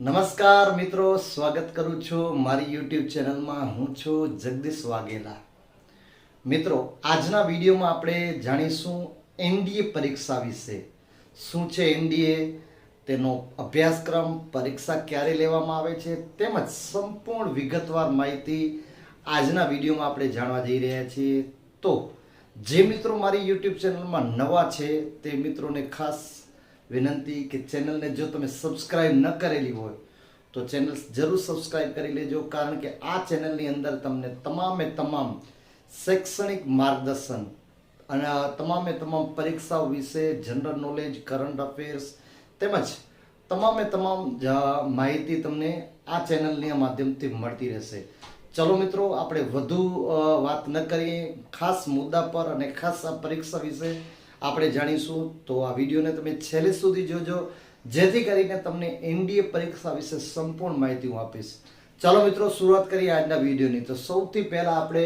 નમસ્કાર મિત્રો, સ્વાગત કરું છું મારી યુટ્યુબ ચેનલમાં. હું છું જગદીશ વાઘેલા. મિત્રો, આજના વિડીયોમાં આપણે જાણીશું એનડીએ પરીક્ષા વિશે. શું છે એનડીએ? તેનો અભ્યાસક્રમ, પરીક્ષા ક્યારે લેવામાં આવે છે? તેમજ સંપૂર્ણ વિગતવાર માહિતી આજના વિડીયોમાં આપણે જાણવા જઈ રહ્યા છીએ. તો, જે મિત્રો મારી યુટ્યુબ ચેનલમાં નવા છે, તે મિત્રોને ખાસ વિનંતી કે ચેનલને જો તમે સબસ્ક્રાઇબ ન કરેલી હોય, તો ચેનલ જરૂર સબસ્ક્રાઇબ કરી લેજો, કારણ કે આ ચેનલની અંદર તમને તમામે તમામ શૈક્ષણિક માર્ગદર્શન અને તમામે તમામ પરીક્ષાઓ વિશે જનરલ નોલેજ, કરંટ અફેર્સ તેમજ તમામે તમામ માહિતી તમને આ ચેનલની માધ્યમથી મળતી રહેશે. ચલો મિત્રો, આપણે વધુ વાત ન કરીએ. ખાસ મુદ્દા પર અને ખાસ આ પરીક્ષા વિશે આપણે જાણીશું તો આ વિડીયોને તમે છેલ્લે સુધી જોજો, જેથી કરીને તમને એનડીએ પરીક્ષા વિશે સંપૂર્ણ માહિતી હું આપીશ. ચાલો મિત્રો, શરૂઆત કરીએ આજના વિડીયોની. તો સૌથી પહેલા આપણે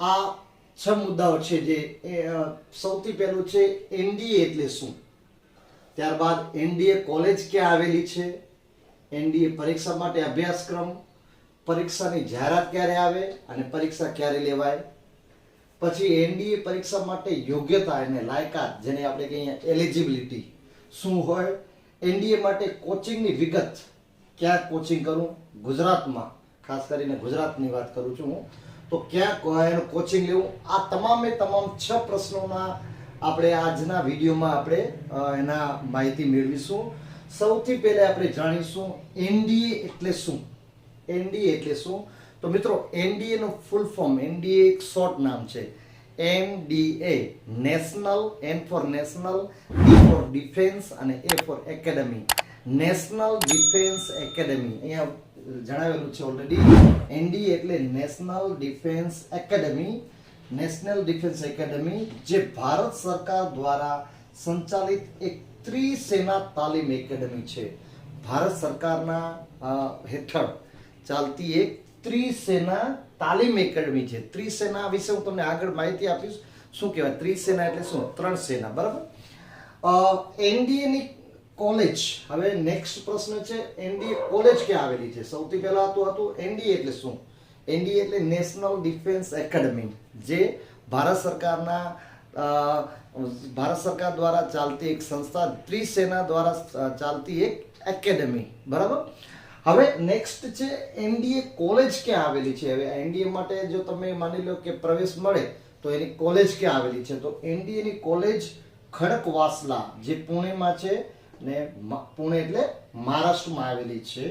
આ છ મુદ્દાઓ છે જે સૌથી પહેલું છે એનડીએ એટલે શું? ત્યારબાદ એનડીએ કોલેજ ક્યાં આવેલી છે? એનડીએ પરીક્ષા માટે અભ્યાસક્રમ, પરીક્ષાની જાહેરાત ક્યારે આવે અને પરીક્ષા ક્યારે લેવાય? પછી એનડીએ પરીક્ષા માટે યોગ્યતા અને લાયકાત, જેને આપણે કહીએ એલિજિબિલિટી શું હોય? એનડીએ માટે કોચિંગની વિગત. ક્યાં કોચિંગ કરું? ગુજરાતમાં. ખાસ કરીને ગુજરાતની વાત કરું છું હું. તો ક્યાં એનું કોચિંગ લેવું? આ તમામે તમામ છ પ્રશ્નોના આપણે આજના વિડીયોમાં આપણે એના માહિતી મેળવીશું. સૌથી પહેલા આપણે જાણીશું, એનડીએ એટલે શું? એનડીએ એટલે શું? તો મિત્રો એનડીએ નું ફૂલ ફોર્મ એનડીએ એક શોર્ટ નામ છે. NDA national N for national D for defence અને A for academy national defence academy અહીંયા જણાવેલું છે ઓલરેડી એનડીએ એટલે national defence academy national defence academy જે ભારત સરકાર દ્વારા સંચાલિત એક ત્રિસેના તાલીમ એકેડમી છે. ભારત સરકારના હેઠળ ચાલતી એક ત્રિસેના તાલીમ એકેડમી છે. ત્રિસેના વિશે હું તમને આગળ માહિતી આપીશ. શું કહેવાય? ત્રિસેના એટલે શું? ત્રણ સેના બરાબર એનડીએ ની કોલેજ, હવે નેક્સ્ટ પ્રશ્ન છે, એનડીએ કોલેજ ક્યાં આવેલી છે? સૌથી પહેલા હતું હતું એનડીએ એટલે શું? એનડીએ એટલે નેશનલ ડિફેન્સ એકેડમી જે ભારત સરકારના ભારત સરકાર દ્વારા ચાલતી એક સંસ્થા ત્રિસેના દ્વારા ચાલતી એક એકેડમી બરાબર? હવે નેક્સ્ટ છે એનડીએ કોલેજ ક્યાં આવેલી છે? હવે એનડીએ માટે જો તમે માની લો કે પ્રવેશ મળે, તો એની કોલેજ ક્યાં આવેલી છે? તો એનડીએ ની કોલેજ ખડકવાસલા, જે પુણેમાં છે ને પુણે એટલે મહારાષ્ટ્રમાં આવેલી છે.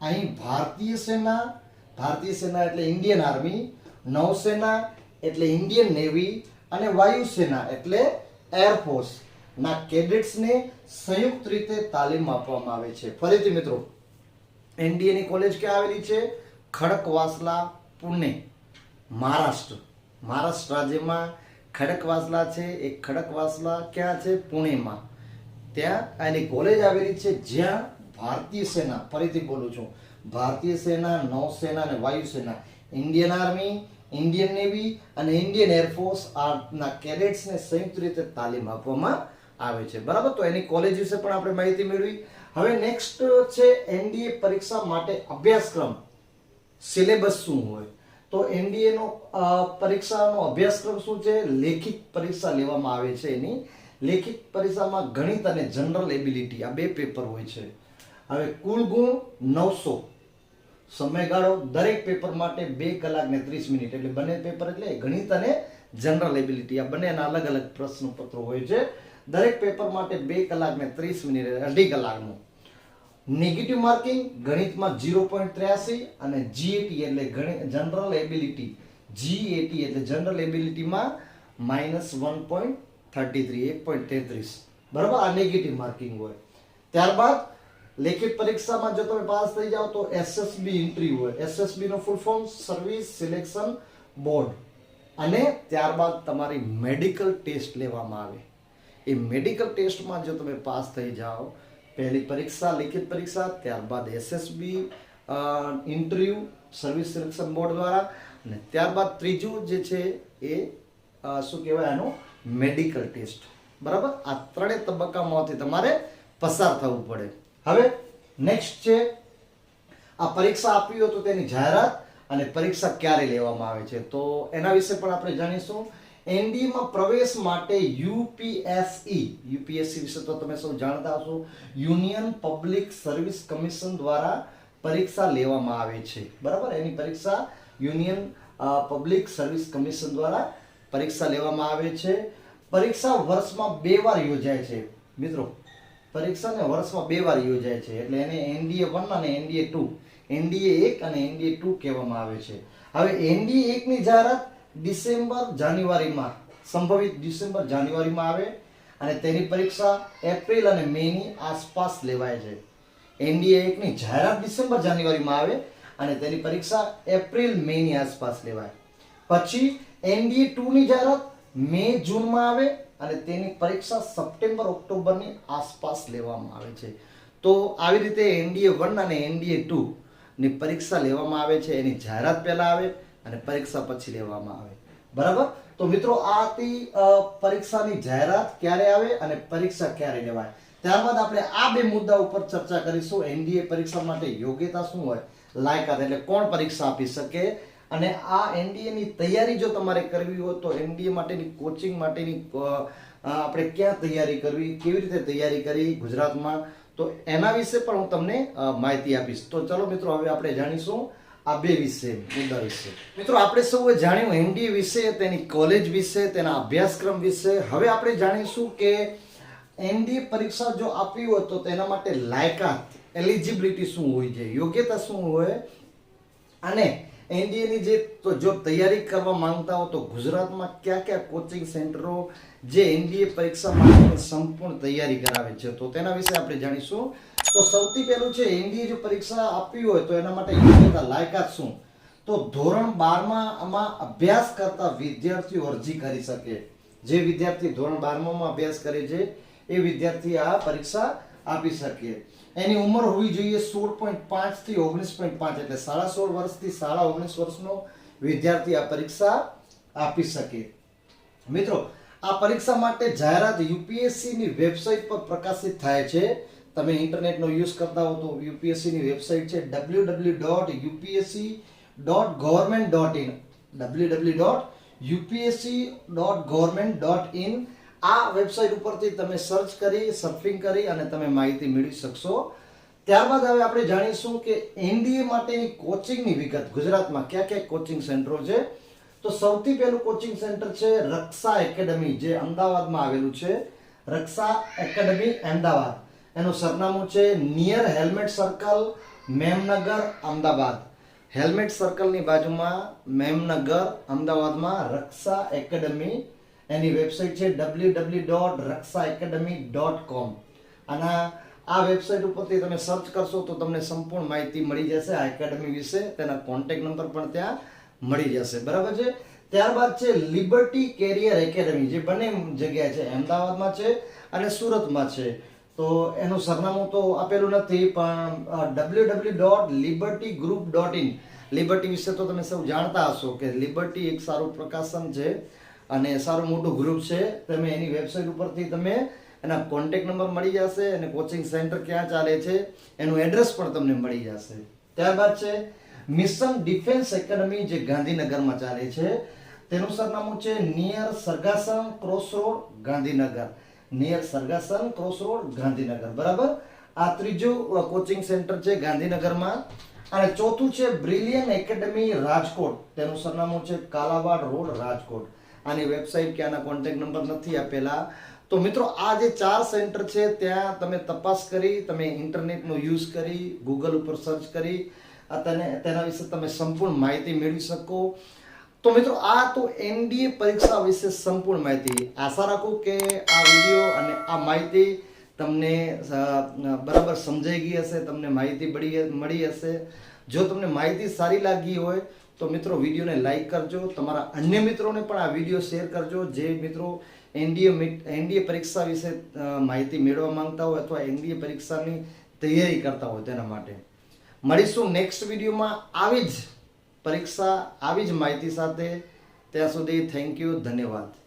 અહીં ભારતીય સેના ભારતીય સેના એટલે ઇન્ડિયન આર્મી નૌસેના એટલે ઇન્ડિયન નેવી અને વાયુસેના એટલે એરફોર્સ ના કેડેટ્સને સંયુક્ત રીતે તાલીમ આપવામાં આવે છે. ફરીથી મિત્રો એનડીએ ની કોલેજ ક્યાં આવેલી છે? ખડકવાસલા, પુણે, મહારાષ્ટ્ર. મહારાષ્ટ્ર રાજ્યમાં ખડકવાસલા છે. એ ખડકવાસલા ક્યાં છે? પુણેમાં. ત્યાં એની કોલેજ આવેલી છે જ્યાં ભારતીય સેના, ફરીથી બોલું છું, ભારતીય સેના, નૌસેના અને વાયુસેના ઇન્ડિયન આર્મી ઇન્ડિયન નેવી અને ઇન્ડિયન એરફોર્સ આર્ટના કેડેટ્સને સંયુક્ત રીતે તાલીમ આપવામાં આવે છે. બરાબર? તો એની કોલેજ વિશે પણ આપણે માહિતી મેળવી. હવે નેક્સ્ટ છે એનડીએ પરીક્ષા માટે અભ્યાસક્રમ. સિલેબસ શું હોય? તો એનડીએ નો પરીક્ષાનો અભ્યાસક્રમ શું છે? લેખિત પરીક્ષા લેવામાં આવે છે એની. લેખિત પરીક્ષામાં ગણિત અને જનરલ એબિલિટી આ બે પેપર હોય છે. હવે કુલ ગુણ નવસો. સમયગાળો દરેક પેપર માટે બે કલાક ને ત્રીસ મિનિટ. એટલે બંને પેપર એટલે ગણિત અને જનરલ એબિલિટી. આ બંનેના અલગ અલગ પ્રશ્નપત્રો હોય છે. દરેક પેપર માટે બે કલાક ને ત્રીસ મિનિટ, અઢી કલાકનું. નેગેટિવ માર્કિંગ ગણિતમાં ઝીરો પોઈન્ટ ત્ર્યાસી અને જીએટી એટલે જનરલ એબિલિટી જીએટી એટલે general એબિલિટીમાં minus one point thirty three એક પોઈન્ટ તેત્રીસ. બરાબર? આ નેગેટિવ માર્કિંગ હોય. ત્યારબાદ, લેખિત પરીક્ષામાં જો તમે પાસ થઈ જાઓ તો એસએસબી ઇન્ટરવ્યુ હોય. એસએસબી નો full form service selection board અને ત્યારબાદ તમારી મેડિકલ ટેસ્ટ લેવામાં આવે. એ મેડિકલ ટેસ્ટમાં જો તમે પાસ થઈ જાઓ, પહેલી પરીક્ષા, લિખિત પરીક્ષા, ત્યારબાદ SSB interview, service selection board દ્વારા, અને ત્યારબાદ ત્રીજું જે છે એ શું કહેવાય એનું મેડિકલ ટેસ્ટ. બરાબર? આ ત્રણેય તબક્કામાંથી તમારે પસાર થવું પડે. હવે નેક્સ્ટ છે, આ પરીક્ષા આપવી હોય તો તેની જાહેરાત અને પરીક્ષા ક્યારે લેવામાં આવે છે? તો એના વિશે પણ આપણે જાણીશું. એનડીએમાં પ્રવેશ માટે યુપીએસઈ યુપીએસસી વિશે તો તમે સૌ જાણતા હશો, યુનિયન પબ્લિક સર્વિસ કમિશન દ્વારા પરીક્ષા લેવામાં આવે છે. બરાબર? એની પરીક્ષા યુનિયન પબ્લિક સર્વિસ કમિશન દ્વારા પરીક્ષા લેવામાં આવે છે. પરીક્ષા વર્ષમાં બે વાર યોજાય છે. મિત્રો પરીક્ષા ને વર્ષમાં બે વાર યોજાય છે. એટલે એને એનડીએ વન અને એનડીએ ટુ. એનડીએ એક અને એનડીએ ટુ કહેવામાં આવે છે. હવે એનડીએ એકની જાહેરાત ડિસેમ્બર જાન્યુઆરીમાં, સંભવિત ડિસેમ્બર જાન્યુઆરીમાં આવે અને તેની પરીક્ષા એપ્રિલ અને મેની આસપાસ લેવાય છે. એનડીએ એકની જાહેરાત ડિસેમ્બર જાન્યુઆરીમાં આવે અને તેની પરીક્ષા એપ્રિલ, મેની આસપાસ લેવાય. પછી એનડીએ ટુની જાહેરાત મે જૂનમાં આવે અને તેની પરીક્ષા સપ્ટેમ્બર, ઓક્ટોબરની આસપાસ લેવામાં આવે છે. તો આવી રીતે એનડીએ વન અને એનડીએ ટુ ની પરીક્ષા લેવામાં આવે છે. એની જાહેરાત પહેલાં આવે અને પરીક્ષા પછી લેવામાં આવે. બરાબર? તો મિત્રો, આ હતી પરીક્ષાની જાહેરાત ક્યારે આવે અને પરીક્ષા ક્યારે લેવાય? ત્યારબાદ આપણે આ બે મુદ્દા ઉપર ચર્ચા કરીશું. એનડીએ પરીક્ષા માટે યોગ્યતા શું હોય, લાયકાત એટલે કોણ પરીક્ષા આપી શકે? અને આ એનડીએની તૈયારી જો તમારે કરવી હોય, તો એનડીએ માટેની કોચિંગ માટેની આપણે ક્યાં તૈયારી કરવી, કેવી રીતે તૈયારી કરી ગુજરાતમાં? તો એના વિશે પણ હું તમને માહિતી આપીશ. તો ચલો મિત્રો, હવે આપણે જાણીશું. આ બે વિશે, મુદ્દા વિશે. મિત્રો, આપણે સૌએ જાણ્યું એનડીએ વિશે, તેની કોલેજ વિશે, તેના અભ્યાસક્રમ વિશે. હવે આપણે જાણીશું કે એનડીએ પરીક્ષા જો આપવી હોય તો તેના માટે લાયકાત, એલિજિબિલિટી શું હોય છે, યોગ્યતા શું હોય? અને એનડીએ ની જે જો તૈયારી કરવા માંગતા હો તો ગુજરાતમાં કયા કયા કોચિંગ સેન્ટરો જે એનડીએ પરીક્ષા માટે સંપૂર્ણ તૈયારી કરાવે છે? તો તેના વિશે આપણે જાણીશું. તો સૌથી પહેલું છે, એનડીએ જો પરીક્ષા આપવી હોય તો એના માટે યોગ્યતા લાયકાત શું? તો ધોરણ બારમાં આમાં અભ્યાસ કરતા વિદ્યાર્થીઓ અરજી કરી શકે. જે વિદ્યાર્થી ધોરણ બારમામાં અભ્યાસ કરે છે, એ વિદ્યાર્થી આ પરીક્ષા આપી શકે. એની ઉંમર હોવી જોઈએ સોળ પોઈન્ટ પાંચથી ઓગણીસ પોઈન્ટ પાંચ, એટલે સાડા સોળ વર્ષથી સાડા ઓગણીસ વર્ષનો વિદ્યાર્થી આ પરીક્ષા આપી શકે. મિત્રો, આ પરીક્ષા માટે જાહેરાત યુપીએસસીની વેબસાઇટ પર પ્રકાશિત થાય છે. તમે ઇન્ટરનેટનો યુઝ કરતા હો તો યુપીએસસીની વેબસાઇટ છે W W dot UPSC dot government dot in W W dot UPSC dot government dot in આ વેબસાઇટ ઉપરથી તમે સર્ચ કરી, સર્ફિંગ કરી અને તમે માહિતી મેળવી શકશો. ત્યારબાદ હવે આપણે જાણીશું કે એનડીએ માટેની કોચિંગની વિગત. ગુજરાતમાં ક્યાં ક્યાં કોચિંગ સેન્ટરો છે? તો સૌથી પહેલું કોચિંગ સેન્ટર છે રક્ષા એકેડમી, જે અમદાવાદમાં આવેલું છે. રક્ષા એકેડમી, અમદાવાદ. એનું સરનામું છે near helmet circle Memnagar, Ahmedabad. Helmet સર્કલની બાજુમાં મેમનગર, અમદાવાદમાં રક્ષા એકેડમી. એની વેબસાઇટ છે W W dot Raksha academy dot com અને આ વેબસાઇટ ઉપરથી તમે સર્ચ કરશો તો તમને સંપૂર્ણ માહિતી મળી જશે આ એકેડમી વિશે. તેના કોન્ટેક્ટ નંબર પણ ત્યાં મળી જશે. બરાબર છે? ત્યારબાદ છે લિબર્ટી કેરિયર એકેડમી જે બંને જગ્યાએ છે. અમદાવાદમાં છે અને સુરતમાં છે. તો એનું સરનામું તો આપેલું નથી, પણ W W dot Liberty group dot in Liberty વિશે તો તમે સૌ જાણતા હશો કે લિબર્ટી એક સારું પ્રકાશન છે અને સારું મોટું ગ્રુપ છે. તમે એની વેબસાઇટ ઉપરથી તમે એના કોન્ટેક્ટ નંબર મળી જશે, અને કોચિંગ સેન્ટર ક્યાં ચાલે છે, એનું એડ્રેસ પણ તમને મળી જશે. ત્યારબાદ છે મિશન ડિફેન્સ એકેડમી જે ગાંધીનગરમાં ચાલે છે, તેનું સરનામું છે near Sargasan cross road Gandhinagar. Near Sargasan cross road, Gandhinagar. બરાબર? આ ત્રીજું કોચિંગ સેન્ટર છે ગાંધીનગરમાં. અને ચોથું છે બ્રિલિયન એકેડમી રાજકોટ. તેનું સરનામું છે કાલાવાડ રોડ રાજકોટ. આની વેબસાઇટ કે આના કોન્ટેક્ટ નંબર નથી આપેલા. તો મિત્રો, આ જે ચાર સેન્ટર છે, ત્યાં તમે તપાસ કરી, તમે ઇન્ટરનેટનો યુઝ કરી ગૂગલ ઉપર સર્ચ કરી, આ તેના વિશે તમે સંપૂર્ણ માહિતી મેળવી શકો. તો મિત્રો, આ તો એનડીએ પરીક્ષા વિશે સંપૂર્ણ માહિતી. આશા રાખું કે આ વીડિયો અને આ માહિતી તમને બરાબર સમજાઈ ગઈ હશે, તમને માહિતી મળી હશે. જો તમને માહિતી સારી લાગી હોય, તો મિત્રો વિડીયોને લાઇક કરજો. તમારા અન્ય મિત્રોને પણ આ વીડિયો શેર કરજો. જે મિત્રો એનડીએ એનડીએ પરીક્ષા વિશે માહિતી મેળવવા માંગતા હોય અથવા એનડીએ પરીક્ષાની તૈયારી કરતા હોય તેના માટે. મળીશું નેક્સ્ટ વિડીયોમાં. આવી જ પરીક્ષા આવી જ માહિતી સાથે ત્યાં સુધી થેન્ક યુ ધન્યવાદ.